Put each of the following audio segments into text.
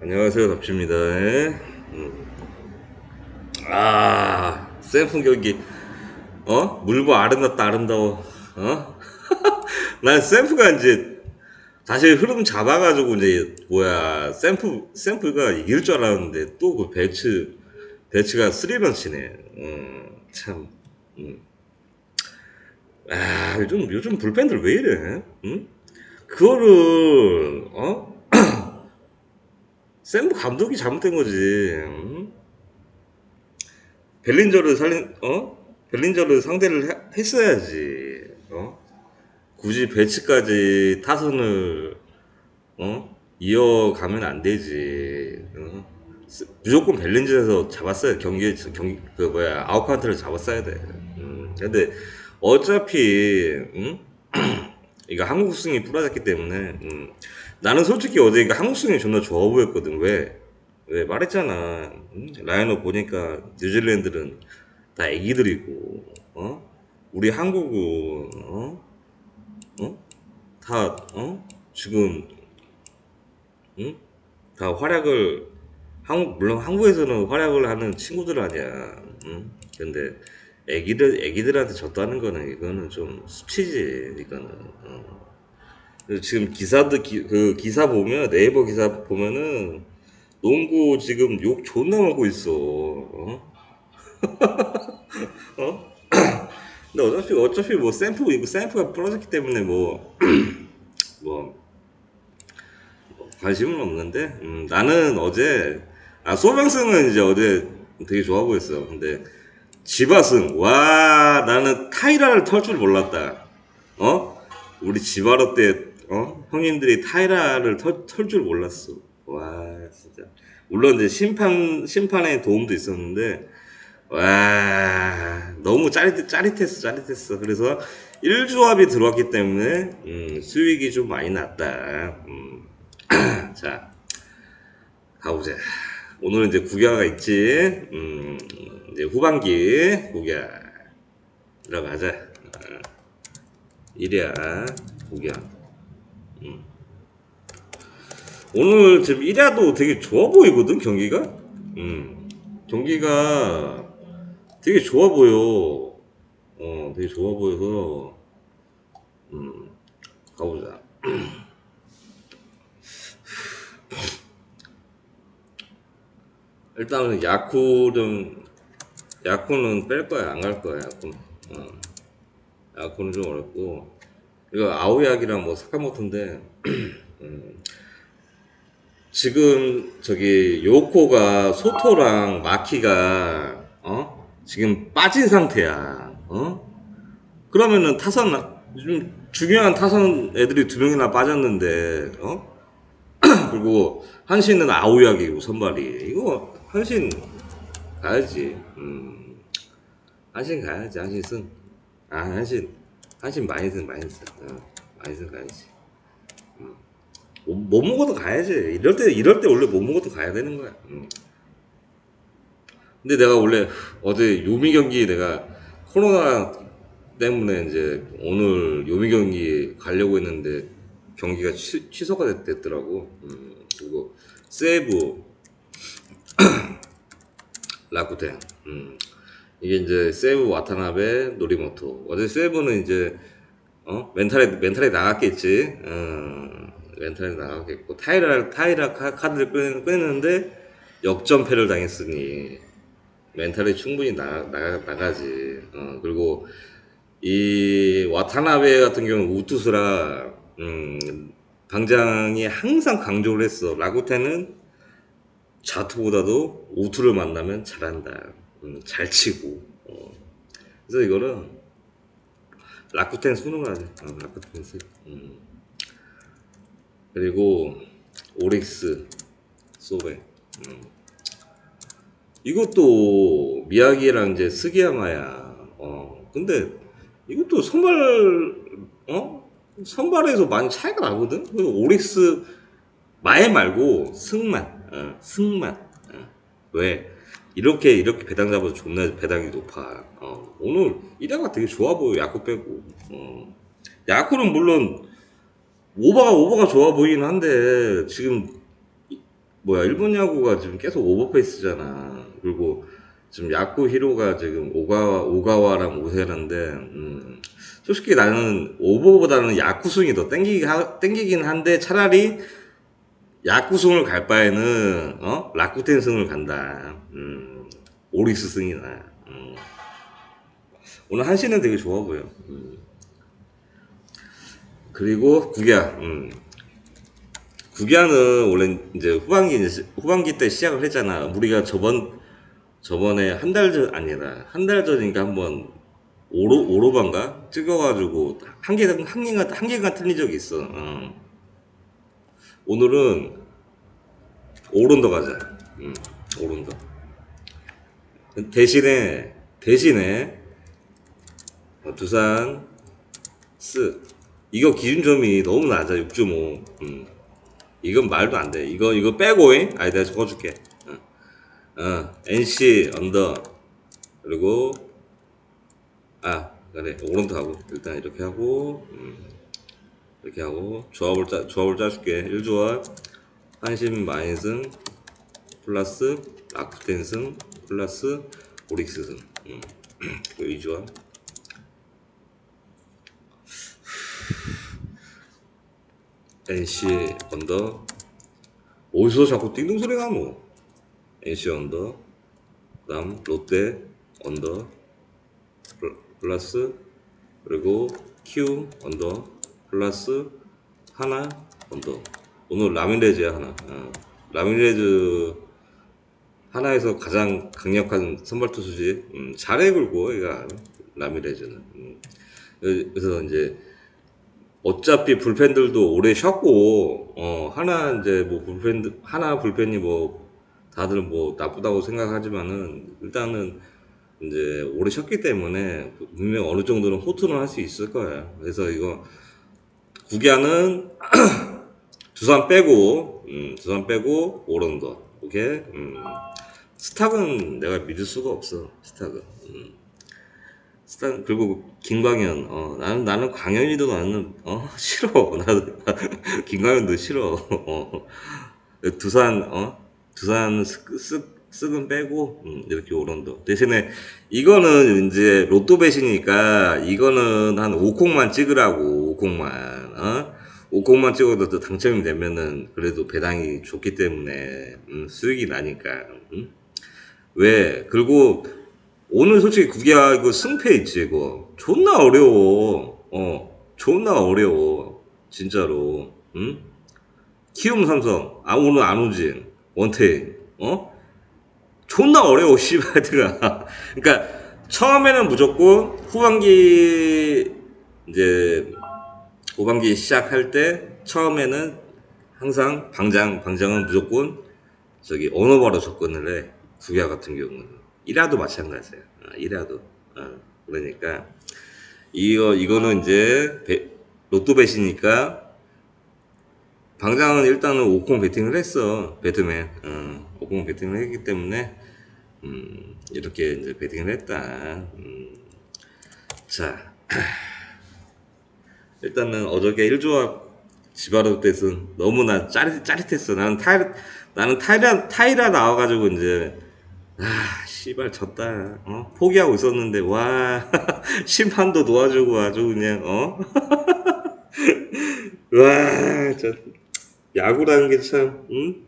안녕하세요 덥집니다 음. 아 샘풍 경기 어 물보 아름답다 아름다워 어? 난 샘프가 이제 다시 흐름 잡아가지고 이제 뭐야 샘프 샘프가 이길 줄 알았는데 또 그 배츠 배츠가 스리런 치네 음, 참 음. 아 요즘 요즘 불펜들 왜 이래 응? 그거를 어 샘프 감독이 잘못된 거지. 응? 벨린저를 살린 어? 벨린저를 상대를 해- 했어야지. 어? 굳이 배치까지 타선을 어? 이어가면 안 되지. 어? 스- 무조건 벨린저에서 잡았어야 경기 경기 그 뭐야 아웃카운트를 잡았어야 돼. 음, 근데 어차피 응? 이거 한국 승이 뿌라졌기 때문에 음, 나는 솔직히 어제 이거 한국 승이 존나 좋아 보였거든 왜? 왜 말했잖아 음? 라인업 보니까 뉴질랜드는 다 애기들이고 어? 우리 한국은 어? 어? 다 어? 지금 응? 다 활약을 한국 물론 한국에서는 활약을 하는 친구들 아니야 응? 근데 애기들 애기들한테 졌다는 거는 이거는 좀 수치지 이거는 어. 지금 기사들 기, 그 기사 보면 네이버 기사 보면은 농구 지금 욕 존나 먹고 있어. 어? 어? 근데 어차피 어차피 뭐 샘프 이거 샘프가 부러졌기 때문에 뭐뭐 관심은 없는데 음, 나는 어제 아 소명승은 이제 어제 되게 좋아 보였어. 근데 지바승 와 나는 타이라를 털 줄 몰랐다. 어? 우리 지바로 때 어? 형님들이 타이라를 털 줄 몰랐어. 와 진짜 물론 이제 심판 심판의 도움도 있었는데 와 너무 짜릿 짜릿했어 짜릿했어. 그래서 1조합이 들어왔기 때문에 음, 수익이 좀 많이 났다. 음. 자 가보자. 오늘은 이제 구경가 있지. 음, 이제 후반기 구경 들어가자. 어, 이래야 구경. 음. 오늘 지금 1야도 되게 좋아 보이거든 경기가. 음, 경기가 되게 좋아 보여. 어, 되게 좋아 보여서 음, 가보자. 일단은 야쿠는 야쿠는 뺄 거야 안 갈 거야 야쿠. 어. 야쿠는 좀 어렵고. 이거 아오야기랑 뭐 사카모토인데 음, 지금 저기 요코가 소토랑 마키가 어? 지금 빠진 상태야 어? 그러면은 타선 좀 중요한 타선 애들이 두 명이나 빠졌는데 어? 그리고 한신은 아오야기고 선발이. 이거 한신 가야지. 음. 한신 가야지 한신 승 아 한신 한신 많이 승 많이 승 어, 많이 승 가야지. 음. 못, 못 먹어도 가야지. 이럴 때 이럴 때 원래 못 먹어도 가야 되는 거야. 음. 근데 내가 원래 어제 요미 경기 내가 코로나 때문에 이제 오늘 요미 경기 가려고 했는데 경기가 취, 취소가 됐, 됐더라고. 음, 그리고 세이브 라쿠텐. 음, 이게 이제 세이브 와타나베 노리모토. 어제 세이브는 이제 어 멘탈에 멘탈에 나갔겠지. 어, 멘탈에 나갔겠고 타이라 타이라 카- 카드를 꺼냈는데 역전패를 당했으니 멘탈이 충분히 나, 나, 나가지. 어, 그리고 이 와타나베 같은 경우는 우투수라 음, 방장이 항상 강조를 했어. 라구테는 자투보다도 우투를 만나면 잘한다. 음, 잘 치고. 어. 그래서 이거는 라쿠텐 수능하지. 어, 라쿠텐 수. 음. 그리고 오릭스 소베. 음. 이것도 미야기랑 이제 스기야마야. 어. 근데 이것도 선발 어? 선발에서 많이 차이가 나거든. 오릭스 마에 말고 승만. 어, 승만. 어. 왜? 이렇게 이렇게 배당 잡아서 존나 배당이 높아. 어. 오늘 1회가 되게 좋아 보여. 야구 빼고. 어. 야구는 물론 오버가 오버가 좋아 보이긴 한데 지금 뭐야 일본 야구가 지금 계속 오버페이스잖아. 그리고 지금 야구 히로가 지금 오가와 오가와랑 오세라인데 음, 솔직히 나는 오버보다는 야구승이 더 땡기기 하, 땡기긴 한데 차라리 야구승을 갈 바에는 어 라쿠텐 승을 간다. 음, 오리스 승이나. 음. 오늘 한시는 되게 좋아 보여. 음. 그리고 국야. 음. 국야는 원래 이제 후반기 후반기 때 시작을 했잖아. 우리가 저번 저번에 한 달 전 아니라 한 달 전인가 한번 오로 오로반가 찍어가지고 한 개가 한 개가 한 개가 틀린 적이 있어. 어. 오늘은 오른더 가자. 음, 오른더. 대신에 대신에 어, 두산 스 이거 기준점이 너무 낮아 6.5. 음. 이건 말도 안 돼. 이거 이거 빼고 잉? 아니 내가 적어줄게. 어. 어, NC 언더 그리고 아 그래 오른쪽 하고 일단 이렇게 하고 음, 이렇게 하고 조합을 짜 조합을 짜줄게. 1조합 한신 마인승 플러스 라쿠텐승 플러스 오릭스승. 음. 이 조합. NC 언더. 어디서 자꾸 띵동 소리가 뭐? NC 언더. 그 다음 롯데 언더. 플- 플러스. 그리고 Q 언더 플러스 하나 언더 오늘 라미레즈야 하나 어. 라미레즈 하나에서 가장 강력한 선발 투수지 음, 잘해 굴고 얘가 라미레즈는 음. 그래서 이제 어차피 불펜들도 오래 쉬었고 어 하나 이제 뭐 불펜 하나 불펜이 뭐 다들 뭐 나쁘다고 생각하지만은 일단은 이제 오래 쉬었기 때문에 분명 어느 정도는 호투는 할 수 있을 거야. 그래서 이거 국야는 두산 빼고 음, 두산 빼고 오른거. 오케이. 음, 스탁은 내가 믿을 수가 없어. 스탁은. 음. 스탁 그리고 김광현. 어 나는 나는 광현이도 나는 어? 싫어. 나도 김광현도 싫어. 어. 두산 어? 두산 쓱, 쓱 쓱은 빼고 음, 이렇게 오른도 대신에 이거는 이제 로또 배시니까 이거는 한 5콩만 찍으라고 5콩만 어? 5콩만 찍어도 또 당첨이 되면은 그래도 배당이 좋기 때문에 음, 수익이 나니까 음? 왜? 그리고 오늘 솔직히 국야 이거 승패 있지 이거. 존나 어려워. 어 존나 어려워. 진짜로. 응 키움 삼성. 아 오늘 안우진 원태인. 어? 존나 어려워 씨발들아. 그러니까 처음에는 무조건 후반기 이제 후반기 시작할 때 처음에는 항상 방장 방장은 무조건 저기 언어바로 접근을 해 국야 같은 경우는 1화도 마찬가지야. 어, 1화도. 어, 그러니까 이거 이거는 이제 배- 로또 배시니까 방장은 일단은 5콩 배팅을 했어. 배트맨. 어, 5콩 배팅을 했기 때문에 음, 이렇게 이제 배팅을 했다. 음, 자. 일단은 어저께 1조합 지바로 때은 너무나 짜릿, 짜릿했어. 나는 타이, 나는 타이라, 타이라 나와가지고 이제, 아, 씨발, 졌다. 어? 포기하고 있었는데, 와, 심판도 도와주고 아주 그냥, 어? 와, 저, 야구라는 게 참, 응?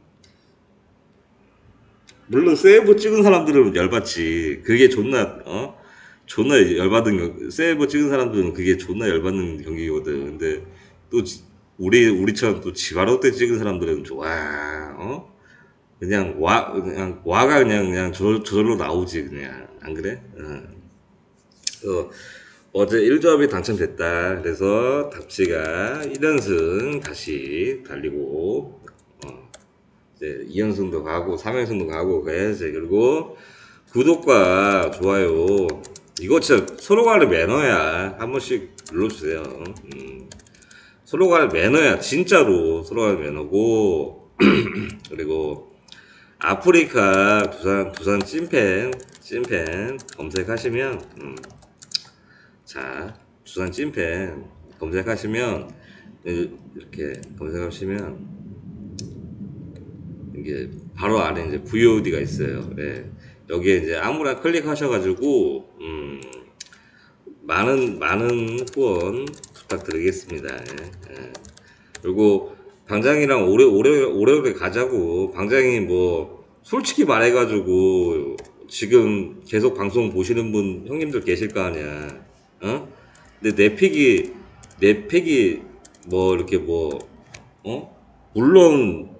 물론 세이브 찍은 사람들은 열받지. 그게 존나, 어? 존나 열받은 경, 세이브 찍은 사람들은 그게 존나 열받는 경기거든. 근데 또 지- 우리 우리처럼 또 지바로 때 찍은 사람들은 좋아, 어? 그냥 와 그냥 와가 그냥 그냥 저, 저절로 나오지 그냥 안 그래? 어. 그래서 어제 1조합이 당첨됐다. 그래서 답지가 1연승 다시 달리고 어, 이제 2연승도 가고 3연승도 가고 그래야지. 그리고 구독과 좋아요 이거 진짜 서로 간의 매너야. 한 번씩 눌러주세요. 음. 서로 간의 매너야. 진짜로 서로 간의 매너고 그리고 아프리카 두산 두산 찐팬 찐팬 검색하시면 음, 자 두산 찐팬 검색하시면 이- 이렇게 검색하시면 이게 바로 안에 이제 VOD가 있어요. 예. 여기에 이제 아무나 클릭하셔가지고 음, 많은 많은 후원 부탁드리겠습니다. 예. 예. 그리고 방장이랑 오래 오래 오래오래 가자고 방장이 뭐 솔직히 말해가지고 지금 계속 방송 보시는 분 형님들 계실 거 아니야. 어? 근데 내 픽이 내 픽이 뭐 이렇게 뭐 어? 물론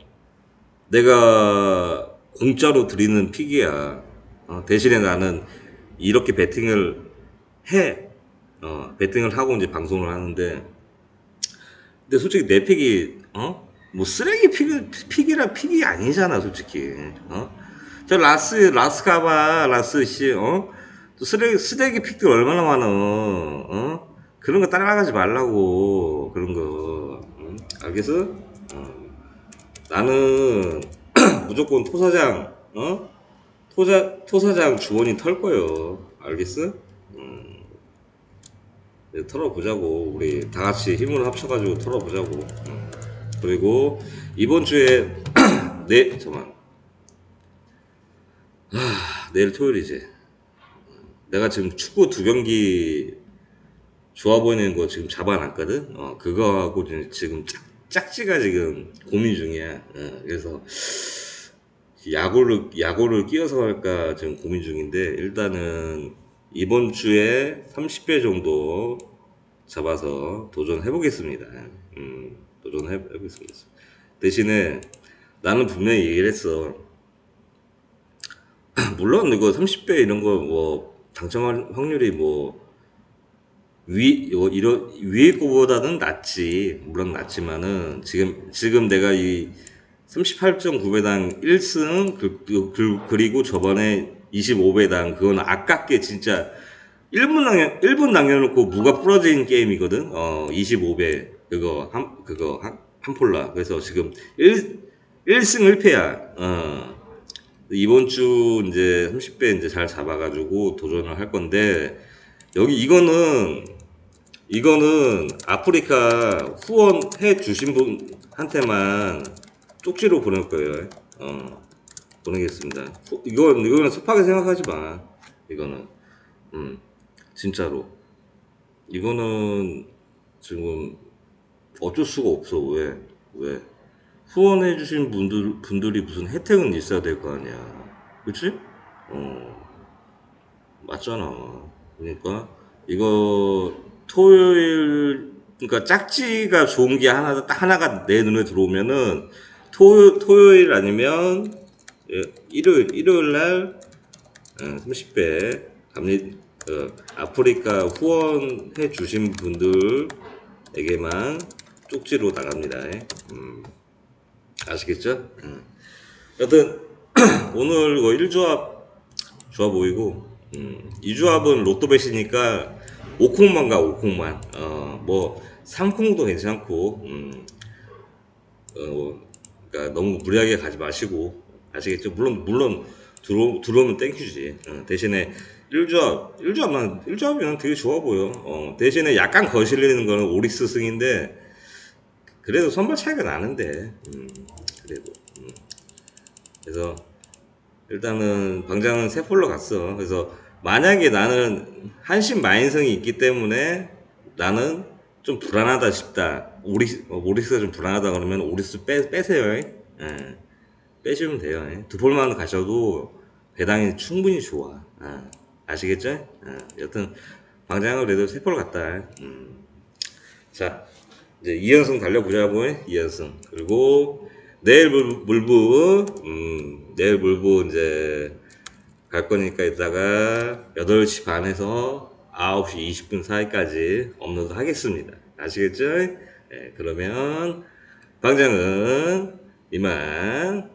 내가 공짜로 드리는 픽이야. 어, 대신에 나는 이렇게 베팅을 해. 어, 베팅을 하고 이제 방송을 하는데 근데 솔직히 내 픽이 어? 뭐 쓰레기 픽, 픽이라 픽이 아니잖아 솔직히 어? 저 라스 라스 가봐 라스 씨 어? 또 쓰레기 쓰레기 픽들 얼마나 많아 어? 그런 거 따라가지 말라고 그런 거 응? 알겠어? 어. 나는 무조건 토사장 어? 토자 토사장 주원이 털 거요. 알겠어? 음. 털어보자고. 우리 다 같이 힘을 합쳐가지고 털어보자고. 음. 그리고 이번 주에 네 잠만. 아 내일 토요일이지. 내가 지금 축구 두 경기 좋아 보이는 거 지금 잡아놨거든? 어 그거하고 지금 짝, 짝지가 지금 고민 중이야. 어, 그래서 야구를 야구를 끼워서 할까 지금 고민 중인데 일단은 이번 주에 30회 정도 잡아서 도전해 보겠습니다. 음, 도전해 보겠습니다. 대신에 나는 분명히 얘기를 했어. 물론 이거 30배 이런 거 뭐 당첨할 확률이 뭐 위, 요, 이런, 위에 거보다는 낮지. 물론 낮지만은, 지금, 지금 내가 이 38.9배당 1승, 그, 그, 그- 그 리고 저번에 25배당, 그건 아깝게 진짜 1분 남겨, 1분 남겨놓고 무가 부러진 게임이거든? 어, 25배. 그거, 한, 그거, 한, 한 폴라. 그래서 지금 1, 1승 1패야. 어. 이번 주 이제 30배 이제 잘 잡아가지고 도전을 할 건데, 여기 이거는 이거는 아프리카 후원해 주신 분한테만 쪽지로 보낼 거예요. 어, 보내겠습니다. 후- 이건 이거는 섭하게 생각하지 마. 이거는 음 진짜로 이거는 지금 어쩔 수가 없어. 왜 왜? 후원해 주신 분들 분들이 무슨 혜택은 있어야 될 거 아니야. 그렇지? 어. 맞잖아. 그러니까 이거 토요일 그러니까 짝지가 좋은 게 하나 딱 하나가 내 눈에 들어오면은 토요 토요일 아니면 예, 일요일 일요일 날 30배 갑니 어, 아프리카 후원해 주신 분들에게만 쪽지로 나갑니다. 예. 음, 아시겠죠? 음. 여튼 오늘 이거 1조합 좋아 보이고 음, 이 조합은 로또 배시니까 5콩만 가 5콩만 어 뭐 3콩도 괜찮고 음, 어, 그러니까 너무 무리하게 가지 마시고 아시겠죠? 물론 물론 들어 들어오면 땡큐지 어, 대신에 1조합 1조합만 1조합이면 되게 좋아 보여 어, 대신에 약간 거슬리는 거는 오릭스 승인데 그래도 선발 차이가 나는데 음, 그래도 음. 그래서 일단은 방장은 세 폴로 갔어. 그래서 만약에 나는 한신 마인성이 있기 때문에 나는 좀 불안하다 싶다. 오릭스, 어, 오릭스가 좀 불안하다 그러면 오릭스 빼, 빼세요. 예. 빼시면 돼요. 예. 두 폴만 가셔도 배당이 충분히 좋아. 아, 아시겠죠? 아, 여튼 방장은 그래도 세 폴 갔다. 음. 자, 이제 2연승 달려보자고, 2연승. 그리고, 내일 물, 물부, 음, 내일 물부 이제 갈 거니까 이따가 8시 반에서 9시 20분 사이까지 업로드 하겠습니다. 아시겠죠? 예, 그러면, 방장은 이만